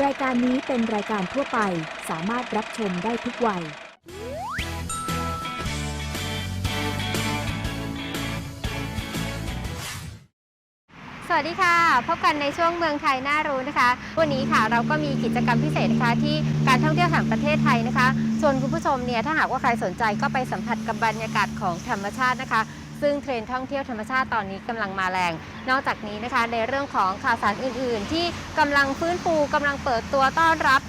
รายการนี้เป็นรายการทั่วไปสามารถรับชมได้ทุกวัย สวัสดีค่ะ พบกันในช่วงเมืองไทยน่ารู้นะคะ วันนี้ค่ะเราก็มีกิจกรรมพิเศษนะคะที่การท่องเที่ยวแห่งประเทศไทยนะคะส่วนคุณผู้ชมเนี่ยถ้าหากว่าใครสนใจก็ไปสัมผัสกับบรรยากาศของธรรมชาตินะคะ ซึ่งเทรนด์ท่องเที่ยวธรรมชาติตอนนี้กำลังมาแรง นอกจากนี้นะคะในเรื่องของข่าวสารอื่น ๆ ที่กำลังฟื้นฟูกำลังเปิดตัวต้อนรับ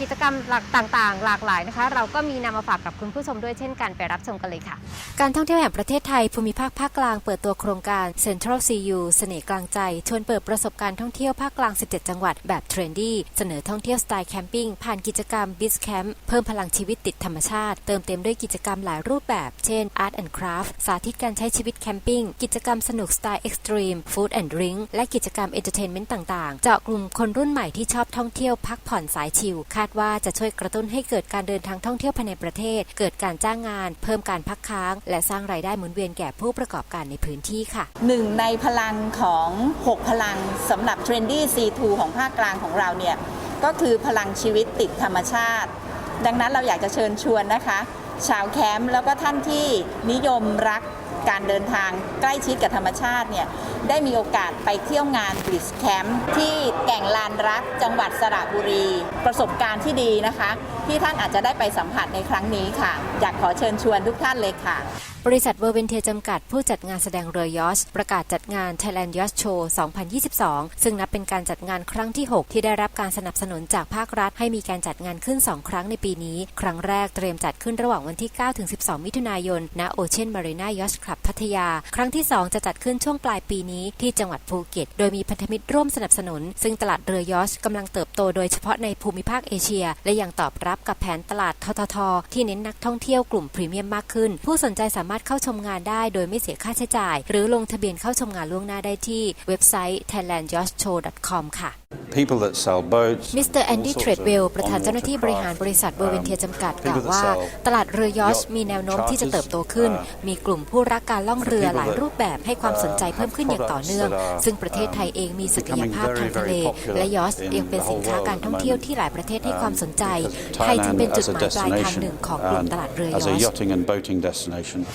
กิจกรรมหลักต่างๆ หลากหลายนะคะ เราก็มีนำมาฝากกับคุณผู้ชมด้วยเช่นกันไปรับชมกันเลยค่ะ การท่องเที่ยวแห่งประเทศไทยภูมิภาคภาคกลางเปิดตัวโครงการ Central CU เสน่ห์กลางใจ ชวนเปิดประสบการณ์ท่องเที่ยวภาคกลาง 17 จังหวัดแบบเทรนดี้เสนอท่องเที่ยวสไตล์แคมปิ้งผ่านกิจกรรม b i z Camp เพิ่มพลังชีวิตติดธรรมชาติ เติมเต็มด้วยกิจกรรมหลายรูปแบบ เช่น Art and Craft สาธิตการใช้ชีวิตแคมปิ้งกิจกรรมสนุกสไตล์เอ็กซ์ตรีม Food and Drink และกิจกรรมเอนเตอร์เทนเมนต์ต่างๆ เจาะกลุ่มคนรุ่นใหม่ที่ชอบท่องเที่ยวพักผ่อนสายชิลคาดว่าจะช่วยกระตุ้นให้เกิดการเดินทางท่องเที่ยวภายในประเทศ เกิดการจ้างงาน เพิ่มการพักค้าง และสร้างรายได้หมุนเวียนแก่ผู้ประกอบการในพื้นที่ค่ะหนึ่งในพลังของ 6 พลังสำหรับ Trendy C2 ของภาคกลางของเราเนี่ยก็คือพลังชีวิตติดธรรมชาติ ดังนั้นเราอยากจะเชิญชวนนะคะ ชาวแคมป์แล้วก็ท่านที่นิยมรัก การเดินทางใกล้ชิดกับธรรมชาติเนี่ยได้มีโอกาสไปเที่ยวงานบริสแคมป์ที่แก่งลานรักจังหวัดสระบุรี ประสบการณ์ที่ดีนะคะ ที่ท่านอาจจะได้ไปสัมผัสในครั้งนี้ค่ะ อยากขอเชิญชวนทุกท่านเลยค่ะ บริษัทเวอร์เวนเทียจำกัดผู้จัดงานแสดงเรือยอชประกาศจัดงาน Thailand Yacht Show 2022 ซึ่งนับเป็นการจัดงานครั้งที่ 6 ที่ได้รับการสนับสนุนจากภาครัฐ ให้มีการจัดงานขึ้น 2 ครั้งในปีนี้ ครั้งแรกเตรียมจัดขึ้นระหว่างวันที่ 9-12 มิถุนายนณ Ocean Marina Yacht Club พัทยา ครั้งที่ 2 จะจัดขึ้นช่วงปลายปีนี้ที่จังหวัดภูเก็ต โดยมีพันธมิตรร่วมสนับสนุน ซึ่งตลาดเรือยอชกำลังเติบโตโดยเฉพาะในภูมิภาคเอเชีย และยังตอบรับกับแผนตลาดทททที่เน้นนักท่องเที่ยวกลุ่มพรีเมียมมากขึ้น ผู้สนใจสามารถเข้าชมงานได้โดยไม่เสียค่าใช้จ่าย หรือลงทะเบียนเข้าชมงานล่วงหน้าได้ที่เว็บไซต์ thailandyachtShow.com ค่ะ people that sell boats มิสเตอร์แอนดี้เทรดเวลประธานเจ้าหน้าที่บริหารบริษัทเบอร์เวนเทียจำกัดกล่าวว่า ตลาดเรือยอชมีแนวโน้มที่จะเติบโตขึ้น มีกลุ่มผู้รักการล่องเรือหลายรูปแบบให้ความสนใจเพิ่มขึ้นอย่างต่อเนื่อง ซึ่งประเทศไทยเองมีศักยภาพทางทะเล และยอชยังเป็นสินค้าการท่องเที่ยวที่หลายประเทศให้ความสนใจ ไทยจึงเป็นจุดหมายปลายทางหนึ่งของกลุ่มตลาดเรือยอ as a ช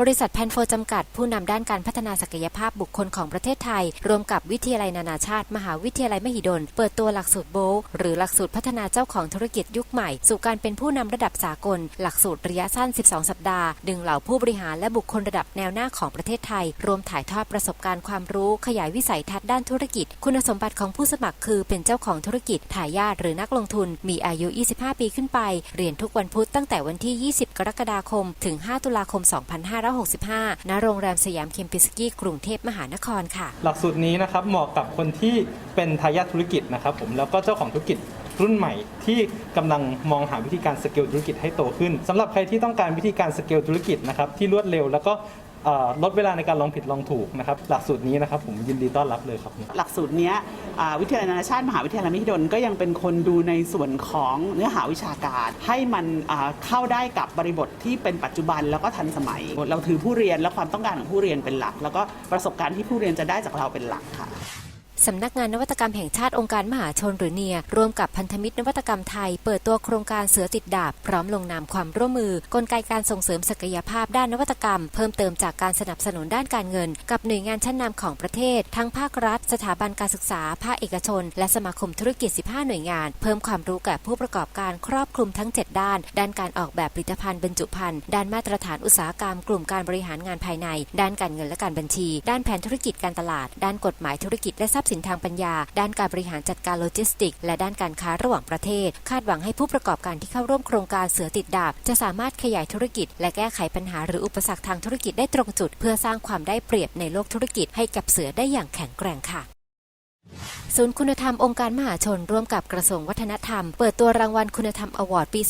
บริษัทแพนโฟจำกัด ผู้นำด้านการพัฒนาศักยภาพบุคคลของประเทศไทย รวมกับวิทยาลัยนานาชาติ มหาวิทยาลัยมหิดล เปิดตัวหลักสูตรโบว์หรือหลักสูตรพัฒนาเจ้าของธุรกิจยุคใหม่ สู่การเป็นผู้นำระดับสากล หลักสูตรระยะสั้น 12 สัปดาห์ ดึงเหล่าผู้บริหารและบุคคลระดับแนวหน้าของประเทศไทย รวมถ่ายทอดประสบการณ์ความรู้ ขยายวิสัยทัศน์ด้านธุรกิจ คุณสมบัติของผู้สมัครคือ เป็นเจ้าของธุรกิจทายาทหรือนักลงทุน มีอายุ 25 ปีขึ้นไป เรียนทุกวันพุธตั้งแต่วันที่ 20 กรกฎาคม ถึง 5 ตุลาคม2565 ณ โรงแรมสยามเคมปิสกี้กรุงเทพมหานครค่ะ หลักสูตรนี้นะครับเหมาะกับคนที่เป็นทายาทธุรกิจนะครับผมแล้วก็เจ้าของธุรกิจรุ่นใหม่ที่กำลังมองหาวิธีการสเกลธุรกิจให้โตขึ้นสำหรับใครที่ต้องการวิธีการสเกลธุรกิจนะครับที่รวดเร็วแล้วก็ เอ่อลดเวลาในการลองผิดลองถูกนะครับหลักสูตรนี้นะครับผมยินดีต้อนรับเลยครับ หลักสูตรเนี้ยอ่าวิทยาลัยนานาชาติ มหาวิทยาลัยมหิดลก็ยังเป็นคนดูในส่วนของเนื้อหาวิชาการ ให้มันอ่าเข้าได้กับบริบทที่เป็นปัจจุบันแล้วก็ทันสมัย เราถือผู้เรียนและความต้องการของผู้เรียนเป็นหลัก แล้วก็ประสบการณ์ที่ผู้เรียนจะได้จากเราเป็นหลักค่ะ สำนักงานนวัตกรรมแห่งชาติองค์การมหาชนหรือเนียร่วมกับพันธมิตรนวัตกรรมไทย เปิดตัวโครงการเสือติดดาบ พร้อมลงนามความร่วมมือ กลไกการส่งเสริมศักยภาพด้านนวัตกรรม เพิ่มเติมจากการสนับสนุนด้านการเงิน กับหน่วยงานชั้นนำของประเทศ ทั้งภาครัฐ สถาบันการศึกษา ภาคเอกชน และสมาคมธุรกิจ 15 หน่วยงาน เพิ่มความรู้แก่ผู้ประกอบการครอบคลุมทั้ง 7 ด้าน ด้านการออกแบบผลิตภัณฑ์บรรจุภัณฑ์ด้านมาตรฐานอุตสาหกรรม กลุ่มการบริหารงานภายใน ด้านการเงินและการบัญชี ด้านแผนธุรกิจการตลาด ด้านกฎหมายธุรกิจและทรัพย์สินทางปัญญา ด้านการบริหารจัดการโลจิสติก และด้านการค้าระหว่างประเทศ คาดหวังให้ผู้ประกอบการที่เข้าร่วมโครงการเสือติดดาบ จะสามารถขยายธุรกิจ และแก้ไขปัญหาหรืออุปสรรคทางธุรกิจได้ตรงจุด เพื่อสร้างความได้เปรียบในโลกธุรกิจให้กับเสือได้อย่างแข็งแกร่งค่ะ ศูนย์คุณธรรมองค์การมหาชน ร่วมกับกระทรวงวัฒนธรรม เปิดตัวรางวัลคุณธรรมอวอร์ดปี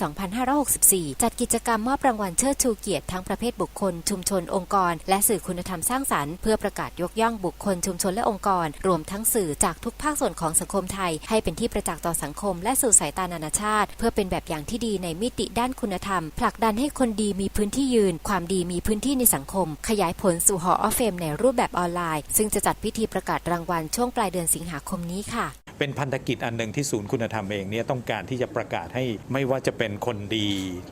2564 จัดกิจกรรมมอบรางวัลเชิดชูเกียรติทั้งประเภทบุคคล ชุมชนองค์กร และสื่อคุณธรรมสร้างสรรค์เพื่อประกาศยกย่องบุคคลชุมชนและองค์กร รวมทั้งสื่อจากทุกภาคส่วนของสังคมไทย ให้เป็นที่ประจักษ์ต่อสังคม และสู่สายตานานาชาติ เพื่อเป็นแบบอย่างที่ดีในมิติด้านคุณธรรม ผลักดันให้คนดีมีพื้นที่ยืน ความดีมีพื้นที่ในสังคม ขยายผลสู่หอออฟเฟมในรูปแบบออนไลน์ ซึ่งจะจัดพิธีประกาศรางวัลช่วงปลายเดือนสิงหาคมนี้ค่ะ เป็นพันธกิจอันหนึ่งที่ศูนย์คุณธรรมเองเนี่ยต้องการที่จะประกาศให้ไม่ว่าจะเป็นคนดี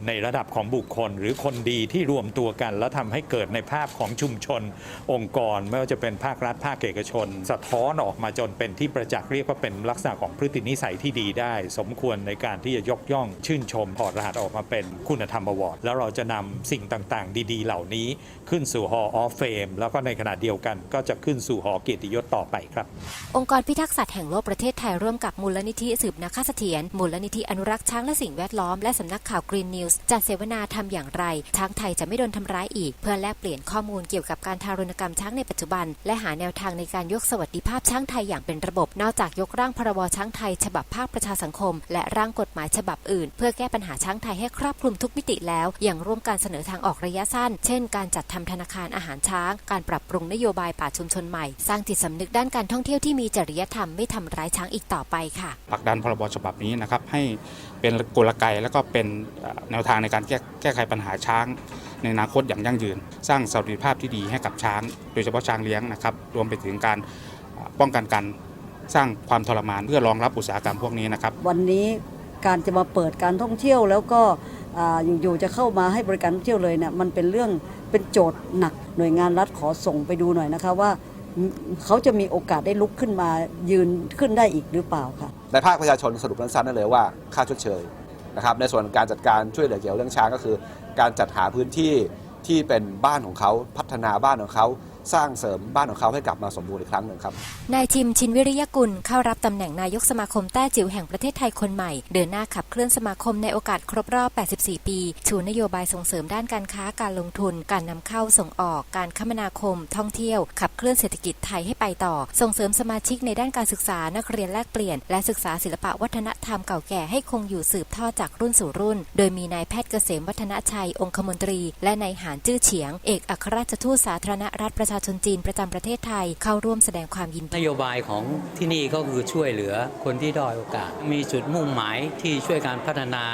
ในระดับของบุคคล หรือคนดีที่รวมตัวกัน แล้วทำให้เกิดในภาพของชุมชน องค์กร ไม่ว่าจะเป็นภาครัฐภาคเอกชน สะท้อนออกมาจนเป็นที่ประจักษ์เรียกว่าเป็นลักษณะของพฤตินิสัยที่ดีได้ สมควรในการที่จะยกย่อง ชื่นชมถอดรหัสออกมาเป็นคุณธรรมอวอร์ดแล้วเราจะนำสิ่งต่างๆ ดีๆ เหล่านี้ขึ้นสู่ Hall of Fame แล้วก็ในขณะเดียวกันก็จะขึ้นสู่หอเกียรติยศต่อไปครับ องค์กรพิทักษ์สัตว์แห่งโลกประเทศไทยร่วมกับมูลนิธิสืบนาคาเสถียรมูลนิธิอนุรักษ์ช้างและสิ่งแวดล้อมและสำนักข่าว Green News จัดเสวนาทำอย่างไร ช้างไทยจะไม่โดนทำร้ายอีก เพื่อแลกเปลี่ยนข้อมูลเกี่ยวกับการทารุณกรรมช้างในปัจจุบัน และหาแนวทางในการยกสวัสดิภาพช้างไทยอย่างเป็นระบบ นอกจากยกร่างพรบช้างไทย ฉบับภาคประชาสังคม และร่างกฎหมายฉบับอื่น เพื่อแก้ปัญหาช้างไทยให้ครอบคลุมทุกมิติแล้วอยังร่วมการเสนอทางออกระยะสั้น เช่น การจัดทำธนาคารอาหารช้าง การปรับปรุงนโยบายป่าชุมชนใหม่ สร้างจิตสำนึกด้านการท่องเที่ยวที่มีจริยธรรมไม่ทำร้ายช้างอีกต่อไปค่ะผลักดันพรบฉบับนี้นะครับให้เป็นกลไกแล้วก็เป็นเอ่อแนวทางในการแก้แก้ไขปัญหาช้าง ในอนาคตอย่างยั่งยืน สร้างสวัสดิภาพที่ดีให้กับช้าง โดยเฉพาะช้างเลี้ยงนะครับรวมไปถึงการเอ่อป้องกันการสร้างความทรมานเพื่อรองรับอุตสาหกรรมพวกนี้นะครับ วันนี้การจะมาเปิดการท่องเที่ยวแล้วก็อ่าอยู่ๆจะเข้ามาให้บริการท่องเที่ยวเลยเนี่ยมันเป็นเรื่องเป็นโจทย์หนักหน่วยงานรัฐขอส่งไปดูหน่อยนะคะว่า เขาจะมีโอกาสได้ลุกขึ้นมายืนขึ้นได้อีกหรือเปล่าค่ะในภาคประชาชนสรุปสั้นๆได้เลยว่าค่าชดเชยนะครับในส่วนการจัดการช่วยเหลือเกี่ยวเรื่องช้างก็คือ การจัดหาพื้นที่ที่เป็นบ้านของเขาพัฒนาบ้านของเขา สร้างเสริมบ้านของเขาให้กลับมาสมบูรณ์อีกครั้งหนึ่งครับ นายทิมชินวิริยกุลเข้ารับตำแหน่งนายกสมาคมแต้จิ๋วแห่งประเทศไทยคนใหม่ เดินหน้าขับเคลื่อนสมาคมในโอกาสครบรอบ 84 ปี ชูนโยบายส่งเสริมด้านการค้าการลงทุน การนำเข้าส่งออก การคมนาคม ท่องเที่ยว ขับเคลื่อนเศรษฐกิจไทยให้ไปต่อ ส่งเสริมสมาชิกในด้านการศึกษานักเรียนแลกเปลี่ยน และศึกษาศิลปะวัฒนธรรมเก่าแก่ให้คงอยู่สืบทอดจากรุ่นสู่รุ่น โดยมีนายแพทย์เกษมวัฒนชัยองคมนตรี และนายหานจื้อเฉียง เอกอัครราชทูตสาธารณรัฐประชาชนจีนประจำประเทศไทยเข้าร่วมแสดงความยินดี นโยบายของที่นี่ก็คือช่วยเหลือคนที่ด้อยโอกาส มีจุดมุ่งหมายที่ช่วยการพัฒนา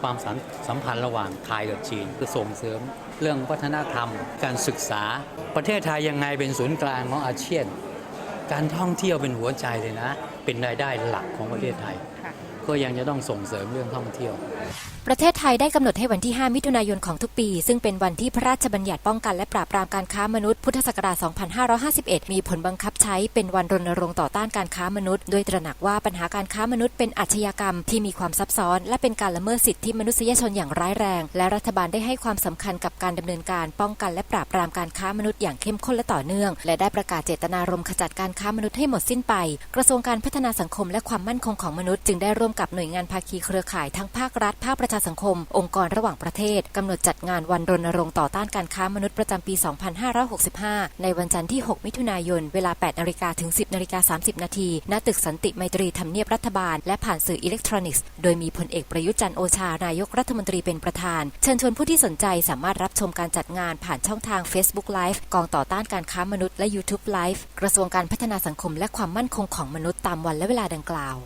ความสัมสัมพันธ์ระหว่างไทยกับจีนคือส่งเสริม เรื่องวัฒนธรรม การศึกษา ประเทศไทยยังไงเป็นศูนย์กลางของอาเซียน การท่องเที่ยวเป็นหัวใจเลยนะ เป็นรายได้หลักของประเทศไทย ก็ยังจะต้องส่งเสริมเรื่องท่องเที่ยวประเทศไทยได้กำหนดให้วันที่ 5 มิถุนายนของทุกปี ซึ่งเป็นวันที่พระราชบัญญัติป้องกันและปราบปรามการค้ามนุษย์พุทธศักราช 2551 มีผลบังคับใช้เป็นวันรณรงค์ต่อต้านการค้ามนุษย์ โดยตระหนักว่าปัญหาการค้ามนุษย์เป็นอาชญากรรมที่มีความซับซ้อน และเป็นการละเมิดสิทธิมนุษยชนอย่างร้ายแรง และรัฐบาลได้ให้ความสำคัญกับการดำเนินการป้องกันและปราบปรามการค้ามนุษย์อย่างเข้มข้นและต่อเนื่อง และได้ประกาศเจตนารมณ์ขจัดการค้ามนุษย์ให้หมดสิ้นไป กระทรวงการพัฒนาสังคมและความมั่นคงของมนุษย์จึงได้ร่วมกับหน่วยงานภาคีเครือข่ายทั้งภาครัฐภาคประชาสังคม องค์กรระหว่างประเทศกำหนดจัดงานวันรณรงค์ต่อต้านการค้ามนุษย์ประจำปี 2565 ในวันจันทร์ที่ 6 มิถุนายน เวลา 8นาฬิกาถึง 10นาฬิกา30 นาที ณ ตึกสันติไมตรีทำเนียบรัฐบาล และผ่านสื่ออิเล็กทรอนิกส์ โดยมีพลเอกประยุทธ์จันโอชา นายกรัฐมนตรีเป็นประธาน เชิญชวนผู้ที่สนใจสามารถรับชมการจัดงานผ่านช่องทาง Facebook Live กองต่อต้านการค้ามนุษย์และ YouTube Live กระทรวงการพัฒนาสังคมและความมั่นคงของมนุษย์ตามวันและเวลาดังกล่าว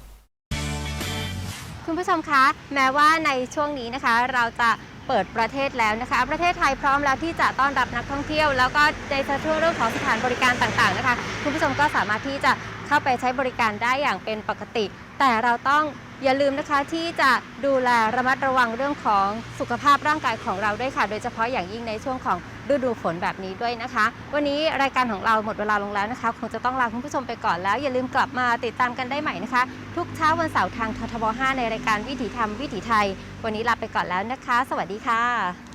คุณผู้ชมคะแม้ว่าในช่วงนี้นะคะ เราจะเปิดประเทศแล้วนะคะ ประเทศไทยพร้อมแล้วที่จะต้อนรับนักท่องเที่ยว แล้วก็ในช่วเรื่องของสถานบริการต่างๆนะคะ คุณผู้ชมก็สามารถที่จะเข้าไปใช้บริการได้อย่างเป็นปกติ แต่เราต้องอย่าลืมนะคะที่จะดูแลระมัดระวังเรื่องของสุขภาพร่างกายของเราด้วยค่ะ โดยเฉพาะอย่างยิ่งในช่วงของ ฤดูฝนแบบนี้ด้วยนะคะ วันนี้รายการของเราหมดเวลาลงแล้วนะคะคงจะต้องลาคุณผู้ชมไปก่อนแล้ว อย่าลืมกลับมาติดตามกันได้ใหม่นะคะ ทุกเช้าวันเสาร์ทางททบ5ในรายการวิถีธรรมวิถีไทย วันนี้ลาไปก่อนแล้วนะคะ สวัสดีค่ะ